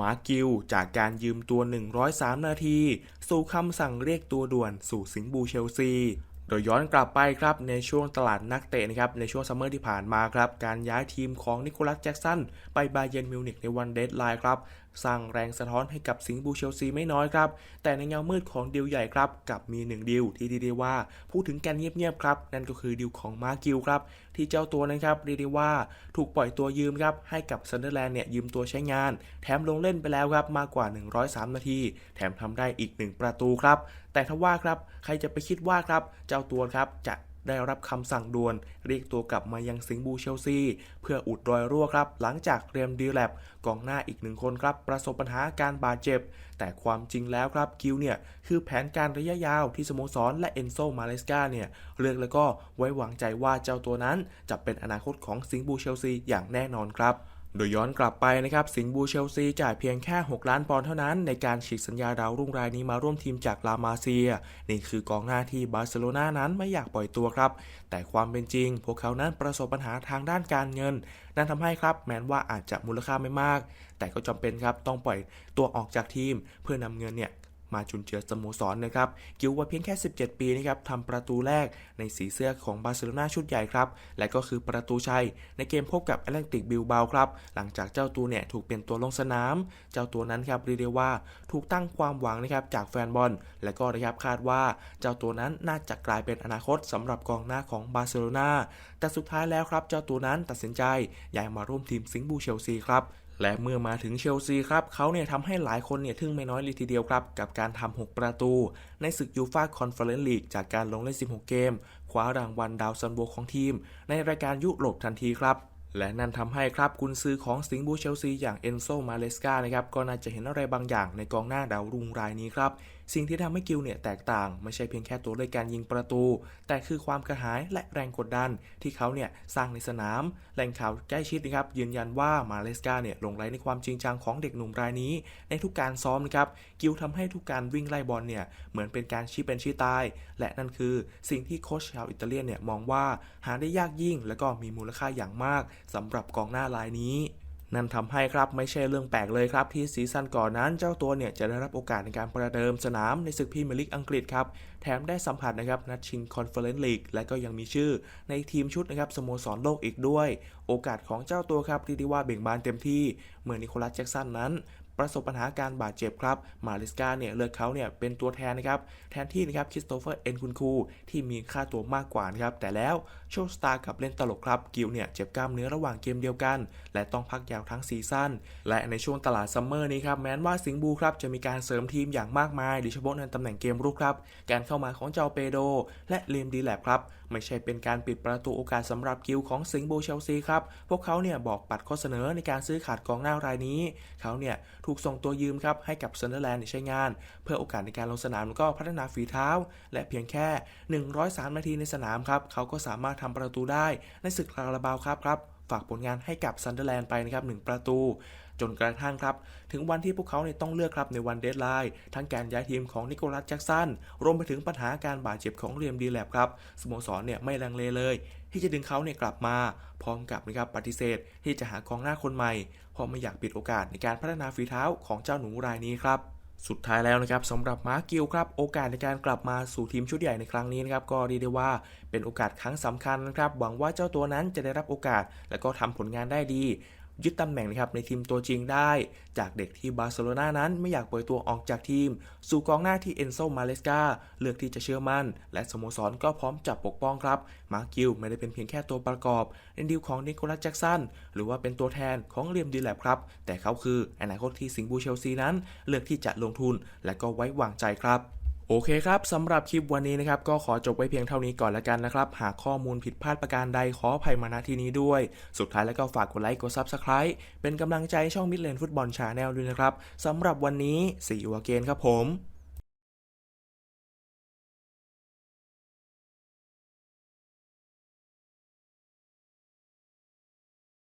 มาร์คกิลจากการยืมตัว 103 นาที สู่คำสั่งเรียกตัวด่วนสู่สิงบูเชลซีโดยย้อนกลับไปครับในช่วงตลาดนักเตะนะครับในช่วงซัมเมอร์ที่ผ่านมาครับการย้ายทีมของนิโคลัสแจ็กสันไปบาเยร์นมิวนิกในวันเดดไลน์ครับ สร้างแรงสะท้อนให้กับสิงห์บูเชลซีไม่น้อยครับ แต่ในเงามืดของดีลใหญ่ครับกับมีหนึ่งดีลที่เรียกได้ว่าพูดถึงกันเงียบๆครับ นั่นก็คือดีลของมาร์กิลครับ ที่เจ้าตัวนะครับเรียกได้ว่าถูกปล่อยตัวยืมครับให้กับซันเดอร์แลนด์เนี่ยยืมตัวใช้งาน แถมลงเล่นไปแล้วครับมากกว่า 103 นาที แถมทำได้อีก 1 ประตูครับ แต่ถ้าว่าครับใครจะไปคิดว่าครับเจ้าตัวครับจะ ได้รับคำสั่งด่วน เรียกตัวกลับมายังสิงห์บูเชลซี เพื่ออุดรอยรั่วครับ หลังจากเรียมดีแลบกองหน้าอีกหนึ่งคนครับ ประสบปัญหาการบาดเจ็บ แต่ความจริงแล้วครับกิลเนี่ย คือแผนการระยะยาวที่สโมสรและเอนโซมาเลสกาเนี่ย เลือกแล้วก็ไว้วางใจว่าเจ้าตัวนั้นจะเป็นอนาคตของสิงห์บูเชลซีอย่างแน่นอนครับ โดยย้อนกลับไปนะครับสิงห์บูเชลซีจ่ายเพียงแค่ 6 ล้านปอนด์เท่านั้นในการฉีกสัญญาดาวรุ่งรายนี้มาร่วมทีมจากลามาเซีย นี่คือกองหน้าที่บาร์เซโลนานั้นไม่อยากปล่อยตัวครับ แต่ความเป็นจริง พวกเขานั้นประสบปัญหาทางด้านการเงิน นั่นทำให้ครับแม้ว่าอาจจะมูลค่าไม่มาก แต่ก็จำเป็นครับต้องปล่อยตัวออกจากทีม เพื่อนำเงินเนี่ย มาจุนเจือสโมสรนนะครับ กิลวัยเพียงแค่ 17 ปีนะครับทำประตูแรกในสีเสื้อของบาร์เซโลนาชุดใหญ่ครับ และก็คือประตูชัย ในเกมพบกับแอตเลติกบิลเบาครับ หลังจากเจ้าตัวเนี่ยถูกเปลี่ยนตัวลงสนาม เจ้าตัวนั้นครับเรียกได้ว่าถูกตั้งความหวังนะครับจากแฟนบอล และก็นะครับคาดว่าเจ้าตัวนั้นน่าจะกลายเป็นอนาคตสำหรับกองหน้าของบาร์เซโลนาแต่สุดท้ายแล้วครับเจ้าตัวนั้นตัดสินใจย้ายมาร่วมทีมสิงห์บูเชลซีครับ และเมื่อมาถึงเชลซีครับเขาเนี่ยทำให้หลายคนเนี่ยทึ่งไม่น้อยเลยทีเดียวครับ กับการทำ 6 ประตู ในศึกยูฟาคอนเฟอเรนซ์ลีกจากการลงเล่น 16 เกม คว้ารางวัลดาวซันโบของทีม ในรายการยุโรปทันทีครับและนั่นทำให้ครับกุนซือของสิงห์บูเชลซีอย่างเอนโซมาเลสกานะครับก็น่าจะเห็นอะไรบางอย่างในกองหน้าดาวรุ่งรายนี้ครับ สิ่งที่ทำให้กิลเนี่ยแตกต่าง ไม่ใช่เพียงแค่ตัวเลขการยิงประตู แต่คือความกระหายและแรงกดดันที่เขาเนี่ยสร้างในสนาม แหล่งข่าวใกล้ชิดนะครับยืนยันว่ามาเลสกาเนี่ยลงไหลในความจริงจังของเด็กหนุ่มรายนี้ ในทุกการซ้อมนะครับกิลทำให้ทุกการวิ่งไล่บอลเนี่ยเหมือนเป็นการชี้เป็นชี้ตาย และนั่นคือสิ่งที่โค้ชชาวอิตาเลียนเนี่ยมองว่าหาได้ยากยิ่ง และก็มีมูลค่าอย่างมากสำหรับกองหน้ารายนี้ นั่นทำให้ครับไม่ใช่เรื่องแปลกเลยครับที่ซีซั่นก่อนนั้นเจ้าตัวเนี่ยจะได้รับโอกาสในการประเดิมสนามในศึกพรีเมียร์ลีกอังกฤษครับแถมได้สัมผัสนะครับนัดชิงคอนเฟอเรนซ์ลีกและก็ยังมีชื่อในทีมชุดนะครับสโมสรโลกอีกด้วย โอกาสของเจ้าตัวครับที่ได้ว่าเบ่งบานเต็มที่เมื่อนิโคลัสแจ็กสันนั้น ประสบปัญหาการบาดเจ็บครับมาริสกาเนี่ยเลือกเขาเนี่ยเป็นตัวแทนนะครับแทนที่นะครับคริสโตเฟอร์เอ็นคุนคูที่มีค่าตัวมากกว่านะครับแต่แล้วโชคสตาร์กับเล่นตลกครับกิลเนี่ยเจ็บกล้ามเนื้อระหว่างเกมเดียวกัน และต้องพักยาวทั้งซีซั่นและในช่วงตลาดซัมเมอร์นี้ครับแม้นว่าสิงห์บูครับจะมีการเสริมทีมอย่างมากมายโดยเฉพาะในตำแหน่งเกมรุกครับการเข้ามาของเจ้าเปโด และเลมดีแลบครับไม่ใช่เป็นการปิดประตูโอกาสสำหรับกิลของสิงห์บูเชลซีครับพวกเขาเนี่ยบอกปัดข้อเสนอในการซื้อขาดกองหน้ารายนี้เขาเนี่ยถูกส่งตัวยืมครับให้กับซันเดอร์แลนด์ใช้งาน เพื่อโอกาสในการลงสนามแล้วก็พัฒนาฝีเท้า และเพียงแค่ 103 นาทีในสนามครับเขาก็สามารถทำประตูได้ในศึกคาราบาวครับครับ ฝากผลงานให้กับซันเดอร์แลนด์ไปนะครับ1ประตู จนกระทั่งครับ ถึงวันที่พวกเขาเนี่ยต้องเลือกครับในวันเดดไลน์ทั้งการย้ายทีมของนิโคลัสแจ็กสันรวมไปถึงปัญหาการบาดเจ็บของเรียมดีแลบครับสโมสรเนี่ยไม่ลังเลเลย ที่จะดึงเขาเนี่ยกลับมา พร้อมกับนะครับปฏิเสธ ที่จะหากองหน้าคนใหม่เพราะไม่อยากปิดโอกาสในการพัฒนาฝีเท้าของเจ้าหนูรายนี้ครับ สุดท้ายแล้วนะครับสำหรับมาร์กิลครับโอกาสในการกลับมาสู่ทีมชุดใหญ่ในครั้งนี้นะครับก็เรียกได้ว่าเป็นโอกาสครั้งสำคัญนะครับหวังว่าเจ้าตัวนั้นจะได้รับโอกาส และก็ทำผลงานได้ดี ยึดตำแหน่งนะครับในทีมตัวจริงได้ จากเด็กที่บาร์เซโลนานั้นไม่อยากปล่อยตัวออกจากทีม สู่กองหน้าที่เอนโซมาเลสกาเลือกที่จะเชื่อมั่น และสโมสรก็พร้อมจับปกป้องครับ มาร์คกิลไม่ได้เป็นเพียงแค่ตัวประกอบในดีลของนิโคลัสแจ็กสันหรือว่าเป็นตัวแทนของเรียมดีแลบครับ แต่เขาคืออนาคตที่สิงห์บูเชลซีนั้น เลือกที่จะลงทุนและก็ไว้วางใจครับ โอเคครับสำหรับคลิปวันนี้นะครับก็ขอจบไว้เพียงเท่านี้ก่อนละกันนะครับ หากข้อมูลผิดพลาดประการใดขออภัยมาณที่นี้ด้วย สุดท้ายแล้วก็ฝากกดไลค์กด Subscribe เป็นกำลังใจช่องมิดเลนฟุตบอลชาแนลด้วยนะครับสำหรับวันนี้สีวเกนครับผม